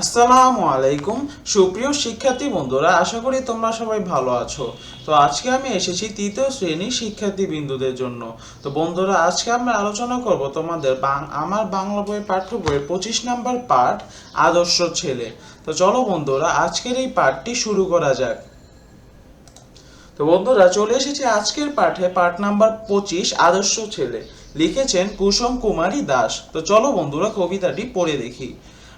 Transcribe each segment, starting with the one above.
আসসালামু আলাইকুম। সুপ্রিয় শিক্ষার্থী বন্ধুরা, আশা করি তোমরা সবাই ভালো আছো। তো আজকে আমি এসেছি তৃতীয় শ্রেণির শিক্ষার্থী বিন্দুদের জন্য। তো বন্ধুরা, আজকে আমরা আলোচনা করব তোমাদের আমার বাংলা বই পাঠ্য বইয়ের পঁচিশ নাম্বার পাঠ, আদর্শ ছেলে। তো চলো বন্ধুরা, আজকের এই পাঠটি শুরু করা যাক। তো বন্ধুরা, চলে এসেছি আজকের পাঠে, পাঠ নাম্বার পঁচিশ, আদর্শ ছেলে। লিখেছেন কুসুম কুমারী দাস। তো চলো বন্ধুরা, কবিতাটি পড়ে দেখি।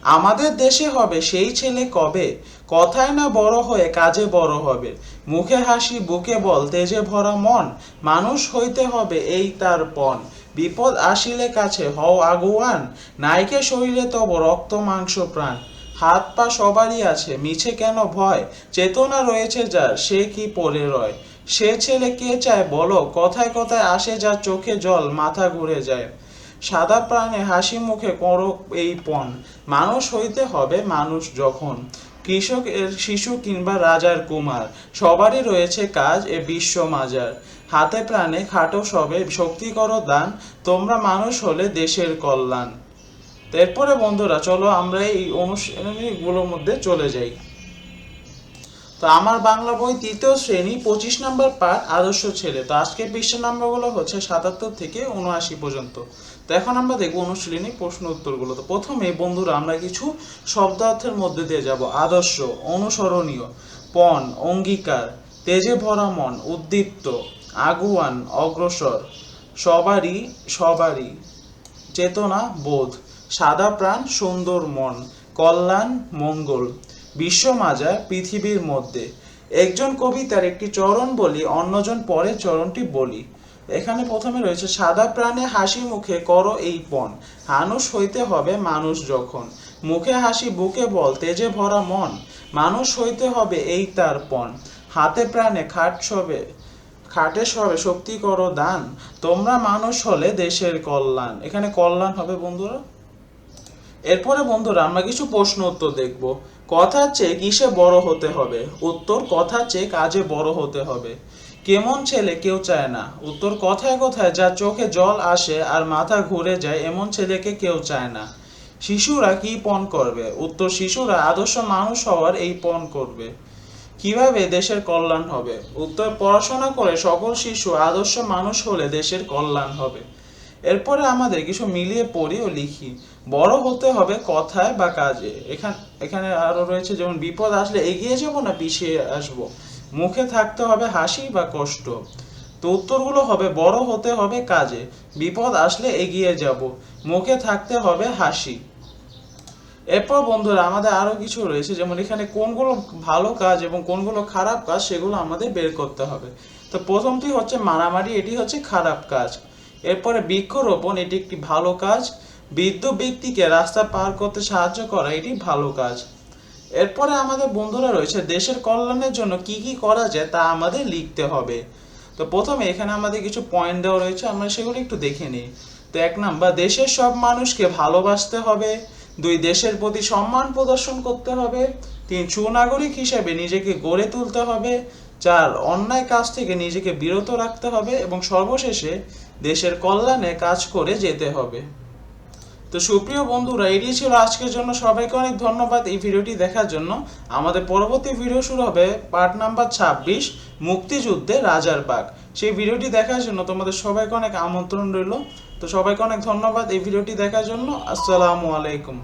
আমাদের দেশে হবে সেই ছেলে কবে? কথায় না বড় হয়ে কাজে বড় হবে? মুখে হাসি, বুকে বল, তেজে ভরা মন, মানুষ হইতে হবে এই তার পণ। বিপদ আসিলে কাছে হও আগুয়ান, নাইকে শরীরে তব রক্ত মাংস প্রাণ। হাত পা সবারই আছে, মিছে কেন ভয়? চেতনা রয়েছে যার, সে কি পড়ে রয়? সে ছেলে কে চায় বলো? কথায় কথায় আসে যা চোখে জল, মাথা ঘুরে যায়। সাদা প্রাণে হাসি মুখে করো এই পণ। মানুষ হইতে হবে মানুষ যখন। কৃষক এর শিশু কিংবা রাজার কুমার। সবারই রয়েছে কাজ এ বিশ্ব মাজার। হাতে প্রাণে খাটো সবে, শক্তি করো দান, তোমরা মানুষ হলে দেশের কল্যাণ। এরপরে বন্ধুরা, চলো আমরা এই অনুষ্ঠানগুলোর মধ্যে চলে যাই। তো আমার বাংলা বই তৃতীয় শ্রেণি, পঁচিশ নম্বর পাঠ, আদর্শ ছেলে। তো আজকের পৃষ্ঠা নম্বরগুলো হচ্ছে সাতাত্তর থেকে উনআশি পর্যন্ত। তো এখন আমরা দেখব অনুশীলনী প্রশ্ন উত্তরগুলো। তো প্রথমে, বন্ধুরা, আমরা কিছু শব্দার্থের মধ্যে দিয়ে যাব। আদর্শ, অনুসরণীয়, পণ, অঙ্গীকার, তেজে ভরা মন, উদ্দীপ্ত, আগুয়ান, অগ্রসর, সবারই সবারই, চেতনা, বোধ, সাদা প্রাণ, সুন্দর মন, কল্যাণ, মঙ্গল। বিশ্বমাজা পৃথিবীর মধ্যে। একজন কবিতার একটি চরণ বলি, অন্যজন পরের চরণটি বলি। এখানে প্রথমে রয়েছে, সাদা প্রাণে হাসি মুখে করো এই পণ মানুষ হইতে হবে মানুষ যখন। মুখে হাসি, বুকে বল, তেজে ভরা মন, মানুষ হইতে হবে এই তার পণ। হাতে প্রাণে খাট সবে খাটে সবে শক্তি করো দান, তোমরা মানুষ হলে দেশের কল্যাণ। এখানে কল্যাণ হবে বন্ধুরা। এরপরে বন্ধুরা আমরা কিছু প্রশ্ন উত্তর দেখব। কথার চেয়ে কিসে বড় হতে হবে? উত্তর কথার চেয়ে কাজে বড় হতে হবে। কেমন ছেলে কেউ চায় না। উত্তর, কথায় কথায় যার চোখে জল আসে আর মাথা ঘুরে যায়, এমন ছেলেকে কেউ চায় না। শিশুরা কি পণ করবে? উত্তর, শিশুরা আদর্শ মানুষ হওয়ার এই পণ করবে। কীভাবে দেশের কল্যাণ হবে? উত্তর, পড়াশোনা করে সকল শিশু আদর্শ মানুষ হলে দেশের কল্যাণ হবে। এরপরে আমাদের কিছু মিলিয়ে পড়ি ও লিখি। বড় হতে হবে কথায় বা কাজে। এখানে এখানে আরও রয়েছে, যেমন বিপদ আসলে এগিয়ে যাব না পিছিয়ে আসব? মুখে থাকতে হবে হাসি বা কষ্ট। তো উত্তরগুলো হবে, বড় হতে হবে কাজে। বিপদ আসলে এগিয়ে যাব। মুখে থাকতে হবে হাসি। এরপর বন্ধুরা, আমাদের আরও কিছু রয়েছে, যেমন এখানে কোনগুলো ভালো কাজ এবং কোনগুলো খারাপ কাজ, সেগুলো আমাদের বের করতে হবে। তো প্রথমটি হচ্ছে মারামারি, এটি হচ্ছে খারাপ কাজ। এরপরে বৃক্ষরোপণ, এটি একটি ভালো কাজ। বৃদ্ধ ব্যক্তিকে রাস্তা পার করতে সাহায্য করা, এটি ভালো কাজ। এরপরে আমাদের বন্ধুরা রয়েছে, দেশের কল্যাণের জন্য কি কি করা যায় তা আমাদের লিখতে হবে। তো প্রথমে এখানে আমাদের কিছু পয়েন্ট দেওয়া রয়েছে, আমরা সেগুলো একটু দেখে নিই। তো এক নাম্বার, দেশের সব মানুষকে ভালোবাসতে হবে। দুই, দেশের প্রতি সম্মান প্রদর্শন করতে হবে। তিন, সুনাগরিক হিসেবে নিজেকে গড়ে তুলতে হবে। চার অন্যায় কাজ থেকে নিজেকে বিরত রাখতে হবে এবং সর্বশেষে দেশের কল্যাণে কাজ করে যেতে হবে। তো সুপ্রিয় বন্ধুরা, এটি ছিল আজকের জন্য। সবাইকে অনেক ধন্যবাদ এই ভিডিওটি দেখার জন্য। আমাদের পরবর্তী ভিডিও শুরু হবে পার্ট নাম্বার ছাব্বিশ, মুক্তিযুদ্ধে রাজার বাগ সেই ভিডিওটি দেখার জন্য তোমাদের সবাইকে অনেক আমন্ত্রণ রইল। তো সবাইকে অনেক ধন্যবাদ এই ভিডিওটি দেখার জন্য। আসসালামু আলাইকুম।